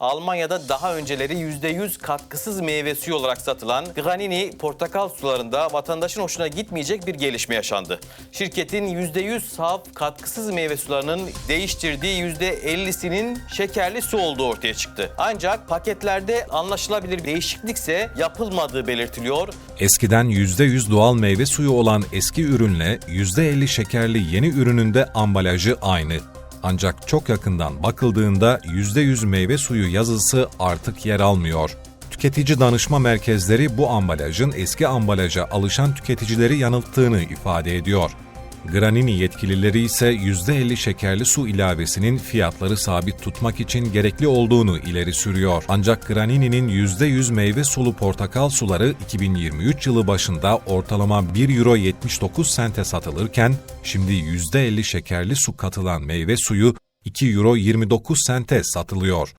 Almanya'da daha önceleri %100 katkısız meyve suyu olarak satılan Granini portakal sularında vatandaşın hoşuna gitmeyecek bir gelişme yaşandı. Şirketin %100 saf katkısız meyve sularının değiştirdiği %50'sinin şekerli su olduğu ortaya çıktı. Ancak paketlerde anlaşılabilir değişiklikse yapılmadığı belirtiliyor. Eskiden %100 doğal meyve suyu olan eski ürünle %50 şekerli yeni ürününde ambalajı aynı. Ancak çok yakından bakıldığında %100 meyve suyu yazısı artık yer almıyor. Tüketici danışma merkezleri bu ambalajın eski ambalaja alışan tüketicileri yanılttığını ifade ediyor. Granini yetkilileri ise %50 şekerli su ilavesinin fiyatları sabit tutmak için gerekli olduğunu ileri sürüyor. Ancak Granini'nin %100 meyve sulu portakal suları 2023 yılı başında ortalama 1 euro 79 sente satılırken şimdi %50 şekerli su katılan meyve suyu 2 euro 29 sente satılıyor.